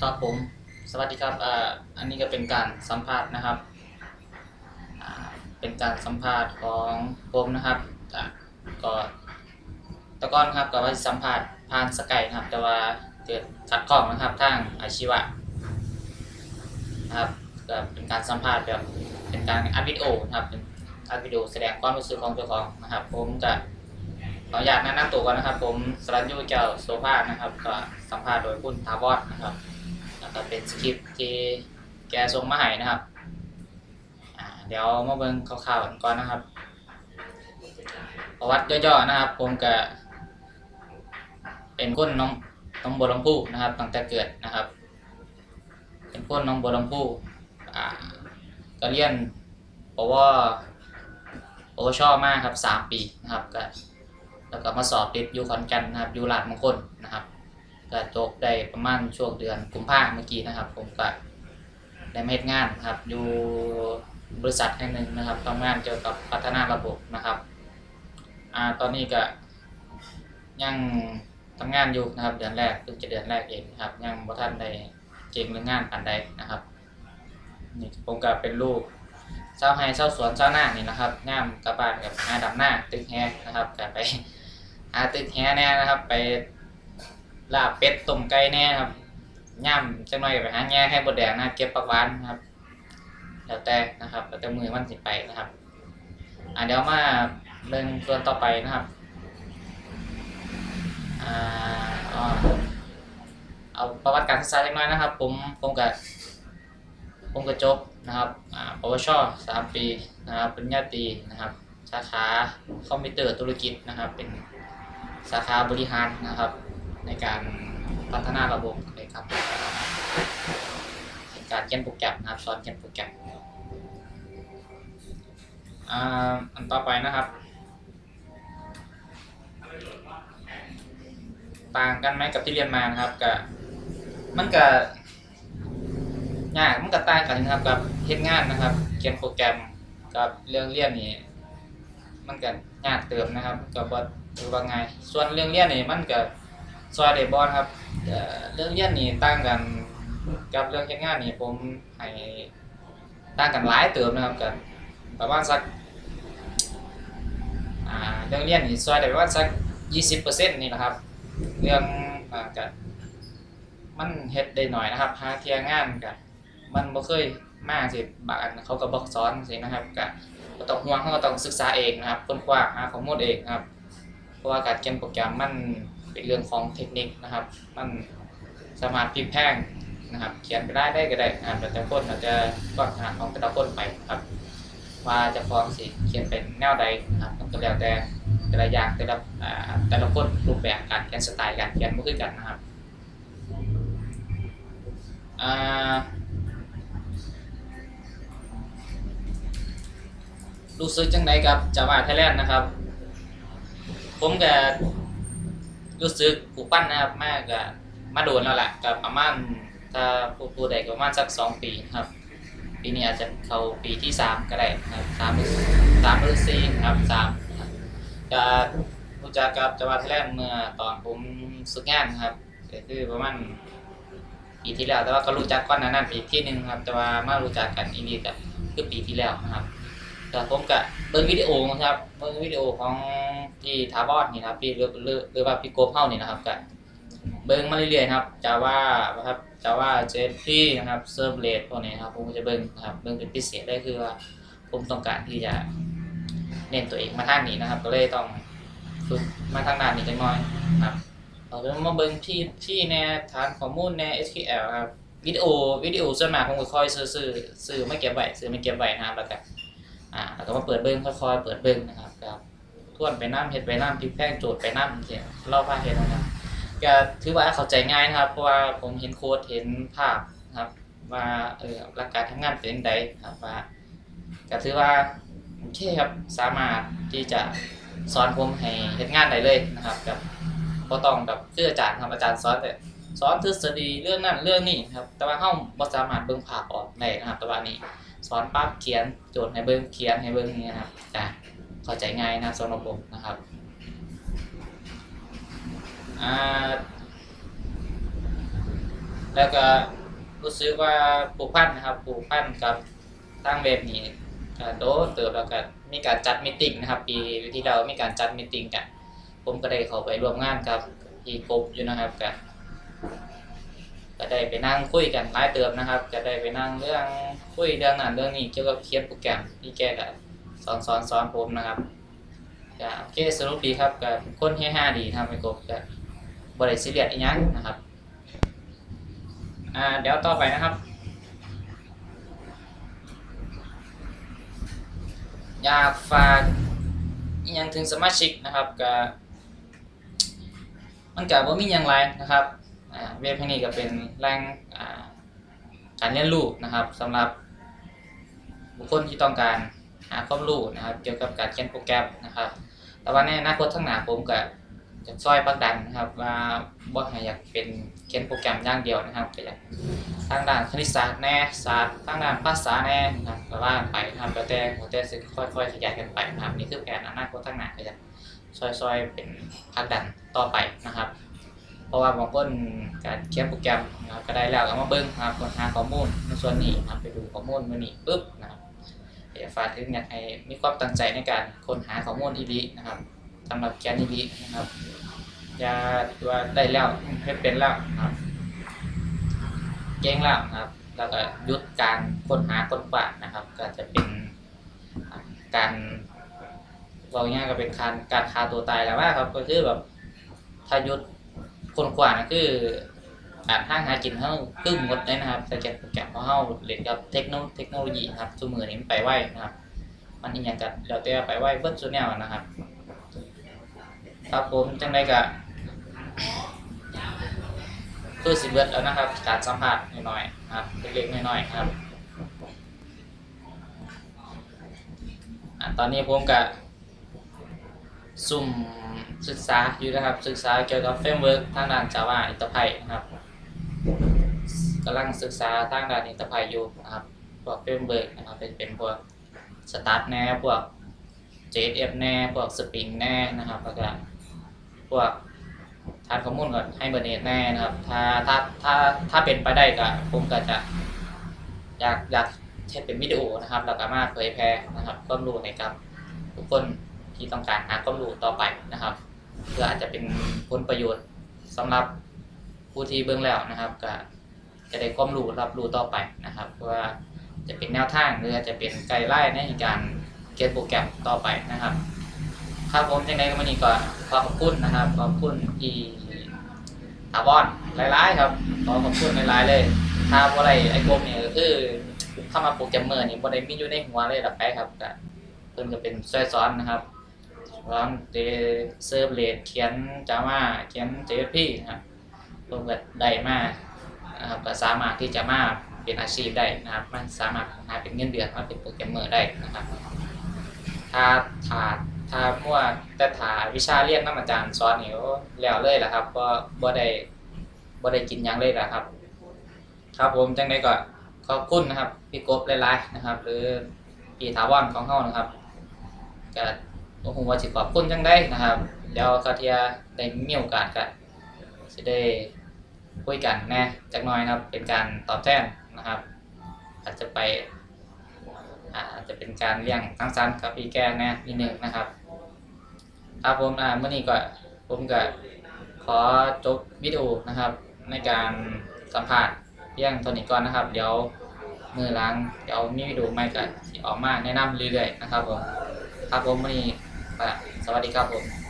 ครับผม สวัสดีครับอ่าอันนี้ก็เป็นการสัมภาษณ์นะครับอ่าเป็นการสัมภาษณ์ของผมนะครับอะก็แตะก้อนครับก็ว่าสิสัมภาษณ์ผ่านสกายนะครับ แต่ว่าเกิดขัดข้องนะครับทางอาชีวะนะครับก็เป็นการสัมภาษณ์แบบเป็นการอัดวิดีโอนะครับเป็นอัดวิดีโอแสดงความรู้สึกของเจ้าของนะครับ ผมจะ ขออนุญาตแนะนำตัวก่อนนะครับ ผมสรัญยูเจ้าโซภานะครับ ก็สัมภาษณ์โดยคุณทาวอดนะครับ แล้วก็เป็นสคริปต์ที่แกส่งมาให้นะครับอ่าเดี๋ยวมาเบิ่งคร่าวๆกันก่อนนะครับประวัติย่อๆนะครับ ผมก็เป็นคนน้องน้องบัวลำพูนะครับตั้งแต่เกิดนะครับ เป็นคนน้องบัวลำพูอ่าก็เรียนปวปวชอมากครับสามปีนะครับก็ แล้วก็มาสอบติดอยู่ขอนแก่นนะครับอยู่ลาดมงคลนะครับก็จบได้ประมาณช่วงเดือนกุมภาพันธ์เมื่อกี้นะครับ ผมก็ได้มาเฮ็ดงานนะครับอยู่บริษัทแห่งหนึ่งนะครับทำงานเกี่ยวกับพัฒนาระบบนะครับอ่าตอนนี้ก็ยังทำงานอยู่นะครับเดือนแรกเพิ่งจะเดือนแรกเองนะครับยังบ่ทันได้เก่งเรื่องงานปานใดนะครับนี่ผมก็เป็นลูก ชาไร่ชาสวนชาวนานี่นะครับงามกลับานกับหานดำหน้าตึกแฮนะครับก็ไปหาตึกแฮแน่นะครับไปลาบเป็ดต้มไก่แน่ครับย่ำจังหน่อยก็ไปหาแง่ให้บดแดงนะเก็บผักหวานนะครับแล้วแต่นะครับแล้วแต่มือมันสิไปนะครับอ่าเดี๋ยวมาเบิ่องส่วนต่อไปนะครับอ่าเอาประวัติการศึกษาเล็กน้อยนะครับ ผมผมกับผมกับจบ นะครับอ่าปวชสามปีนะครับปริญญาตรีนะครับ สาขาคอมพิวเตอร์ธุรกิจนะครับ เป็นสาขาบริหารนะครับ ในการพัฒนาระบบเลยครับ การเขียนโปรแกรมนะครับสอนเขียนโปรแกรมอ่าอันต่อไปนะครับ ต่างกันไหมกับที่เรียนมานะครับกับมันก็ ยากมันก็ต่างกันนะครับกับเฮ็ดงานนะครับ เขียนโปรแกรมกับเรื่องเรียนนี่มันก็ยากเติมนะครับก็บ่ถือว่าไงส่วนเรื่องเรียนนี่มันก็ซอยเดบอลครับเรื่องเรียนนี่ต่างกันกับเรื่องเฮ็ดงานนี่ผมให้ต่างกันหลายเติมนะครับกันประมาณสักเรื่องเรียนนี่ซอยได้ประมาณสัก20%นี่นะครับ เรื่องอ่าก็มันเฮ็ดได้หน่อยนะครับหาเทียงานก็ มันบ่เคยมาสิบางอันเขาก็บอกสอนสินะครับก็ต้องห่วงเขาก็ต้องศึกษาเองนะครับค้นคว้าหาข้อมูลเองครับ เพราะว่าการเขียนโปรแกรมมันเป็นเรื่องของเทคนิคนะครับ มันสามารถพลิกแพงนะครับ เขียนไปได้ได้ก็ได้นะครับแต่แต่คนอาจจะก็ขนาดของแต่ละคนไปครับ ว่าจะฟ้องสิเขียนเป็นแนวใดนะครับมันก็แล้วแต่แต่ละอย่างแต่ละแต่ละคนรูปแบบการเขียนสไตล์การเขียนไม่คือกันนะครับอ่า รู้สึกจังไดกับ Java Thailand นะครับ ผมก็รู้สึกผูกปั้นนะครับมากกับมาโดนแล้วแหละกับประมาณถ้าผู้ผู้ใดก็ประมาณสักสองปีครับ ปีนี้อาจจะเข้าปีที่สามก็ได้ครับสามสามหรือสี่ครับสามจะรู้จักกับจังหวัดไทยแลนด์เมื่อตอนผมสึกงานครับก็คือประมาณปีที่แล้วแต่ว่าก็รู้จักก่อนนานั้นปีที่หนึ่งครับ แต่ว่ามารู้จักกันอีกทีก็คือปีที่แล้วนะครับ แต่ผมก็เบิ่งวิดีโอนะครับเบิ่งวิดีโอของที่ทาบอดนี่นะครับพี่หรือหรือหรือว่าพี่โกบเฮานี่นะครับก็เบิ่งมาเรื่อยๆนะครับจาว่าครับจาว่าเจฟฟี่นะครับเซิร์ฟเลทพวกนี้นะครับผมจะเบิ่งนะครับเบิ่งเป็นพิเศษได้คือว่าผมต้องการที่จะเน้นตัวเองมาทางนี้นะครับ ก็เลยต้องฝึกมาทางด้านนี้จังน้อยครับเราจะมาเบิ่งที่ที่แนฐานข้อมูลแน SQL ครับวิดีโอวิดีโอส่วนมากผมก็ค่อยซื้อซื้อซื้อไม่เก็บไว้ซื้อไม่เก็บไว้นะครับแล้วก็ อ่าแล้วก็มาเปิดเบิ้งค่อยๆเปิดเบิ้งนะครับครับทวนไปน้ำเฮ็ดไปน้ำพลิกแพลงโจทย์ไปน้ำเสียเล่าพาเฮ็ดนะครับก็ถือว่าเข้าใจง่ายนะครับ เพราะว่าผมเห็นโค้ดเห็นภาพนะครับว่าเออหลักการทำงานเป็นจังไดครับว่าก็ถือว่าโอเคครับสามารถที่จะสอนผมให้เฮ็ดงานได้เลยนะครับแบบบ่ต้องแบบคืออาจารย์ครับอาจารย์สอนแต่สอนทฤษฎีเรื่องนั้นเรื่องนี้ครับ แต่ว่าเฮาบ่สามารถเบิ่งภาพออกได้นะครับแต่ว่านี่ สอนปั๊บเขียนโจทย์ให้เบิ้งเขียนให้เบิ้งอย่างเงี้ยนะครับจะเข้าใจง่ายนะครับสำหรับผมนะครับอ่าแล้วก็รู้สึกว่าผูกพันนะครับผูกพันกับทางเว็บนี้ก็โดเติบแล้วก็มีการจัดมิ팅นะครับปีที่เรามีการจัดมิ팅กันผมก็ได้เข้าไปร่วมงานกับพี่กบอยู่นะครับก็ ก็ได้ไปนั่งคุยกันหลายเติมนะครับ ก็ได้ไปนั่งเรื่องคุยเรื่องนั้นเรื่องนี้เกี่ยวกับเขียนโปรแกรมที่แกก็สอนสอนสอนผมนะครับก็โอเคสรุปดีครับก็คนเฮฮาดีทำไปกบก็บริสิเรียสอีหยังนะครับอ่าเดี๋ยวต่อไปนะครับอยากฝากอีกย่างถึงสมาชิกนะครับก็มันก็บ่มีหยังไรนะครับ เว็บแห่งนี้ก็เป็นแหล่งการเรียนรู้นะครับสำหรับบุคคลที่ต้องการหาความรู้นะครับ เกี่ยวกับการเขียนโปรแกรมนะครับ แต่ว่าในอนาคตข้างหน้าผมก็จะซอยปักดันนะครับว่าบ่อยากเป็นเขียนโปรแกรมอย่างเดียวนะครับก็อยากทางด้านคณิตศาสตร์แน่ศาสตร์ทางด้านภาษาแน่นะครับก็ว่าไปนะครับแล้วแต่แล้วแต่สิค่อยๆขยายกันไปนะครับนี่คือแผนอนาคตข้างหน้าก็จะซอยๆเป็นพักดันต่อไปนะครับ เพราะว่าบางคนการเขียนโปรแกรมนะครับก็ได้แล้วก็มาเบิ่งนะครับค้นหาข้อมูลในส่วนนี้นะครับไปดูข้อมูลมือนี้ปุ๊บนะครับอยากฝากถึงอยากให้มีความตั้งใจในการค้นหาข้อมูลอีลีนะครับสำหรับแกนอีลีนะครับอย่าว่าได้แล้วเฮ็ดเป็นแล้วนะครับเก่งแล้วนะครับแล้วก็ยุดการค้นหาค้นคว้านะครับ ก็จะเป็นการเราง่ายก็เป็นการการฆ่าตัวตายแล้วว่าครับก็คือแบบถ้ายุด คนคว้านะคือการห้างหากินเฮาคือหมดเลยนะครับแต่เก็บโปรแกรมของเฮาเล่นกับเทคโนเทคโนโลยีครับซุมื้อนี้มันไปไหวนะครับ มันอีหยังก็แล้วแต่ไปไหวเบิร์ดซุแนวนะครับ ครับผมจังไดก็คือสิเบิร์ดแล้วนะครับ การสัมผัสหน่อยๆครับเล็กๆน้อยๆครับอตอนนี้ผมก็ซุ่ม ศึกษาอยู่นะครับศึกษาเกี่ยวกับเฟรมเวิร์กทางด้าน Java อินเตอร์ไพนะครับกำลังศึกษาทางด้านอินเตอร์ไพอยู่นะครับพวกเฟรมเวิร์กนะครับเป็นเป็นพวกสตาร์ทแน่พวก JSF แน่พวกสปริงแน่นะครับแล้วก็พวกทานข้อมูลก่อนให้เบอร์เนตแน่นะครับ ถ้าถ้าถ้าถ้าเป็นไปได้ก็ผมก็จะอยากอยากเทปเป็นวิดีโอนะครับแล้วก็มาเผยแพร่นะครับความรู้ให้กับทุกคนที่ต้องการหาความรู้ต่อไปนะครับ เพื่ออาจจะเป็นผลประโยชน์สำหรับผู้ที่เบื้องแล้วนะครับก็จะได้ความรู้รับรู้ต่อไปนะครับว่าจะเป็นแนวทางหรืออาจจะเป็นไกด์ไลน์ในการเขียนโปรแกรมต่อไปนะครับครับผมยังไงก็วันนี้ก็ขอขอบคุณนะครับขอบคุณที่ถาวรหลายๆครับขอขอบคุณหลายๆเลยถ้าบ่ได้ไอ้กรมเนี่ยก็คือเข้ามาโปรแกรมเมอร์นี่บ่ได้มีอยู่ในหัวเลยหรอกไปครับก็เพิ่นก็เป็นช่วยสอนนะครับ สอนเตเซิร์ฟเลดเขียน Java เขียน JSP นะครับเพิ่นก็ได้มานะครับก็สามารถที่จะมาเป็นอาชีพได้นะครับ มันสามารถหาเป็นเงินเดือนมาเป็นโปรแกรมเมอร์ได้นะครับ ถ้าถาถ้ามั่วแต่ถาวิชาเรียนน้ำอาจารย์สอนนี่โอ้แล้วเลยละครับบ่บ่ได้บ่ได้กินยังเลยละครับ ครับผมจังไดก็ขอบคุณนะครับ พี่กบหลายๆนะครับ หรือพี่ถาวรของเฮานะครับก็ บ่ฮู้ว่าสิขอบคุณจังไดนะครับเดี๋ยวคาเทียได้มีโอกาสก็สิได้คุยกันแน่จักหน่อยนะครับ เป็นการตอบแทนนะครับ อาจจะไปอาจจะเป็นการเลี้ยงทั้งสันกับพี่แกแน่นิดหนึ่งนะครับครับผมอ่าเมื่อนี้ก็ผมก็ขอจบวิดีโอนะครับ ในการสัมภาษณ์เพียงเท่านี้ก่อนนะครับ เดี๋ยวมือล้างเดี๋ยวมีวิดีโอใหม่ก็ออกมาแนะนำเรื่อยๆนะครับผมครับผมวันนี้ สวัสดีครับผม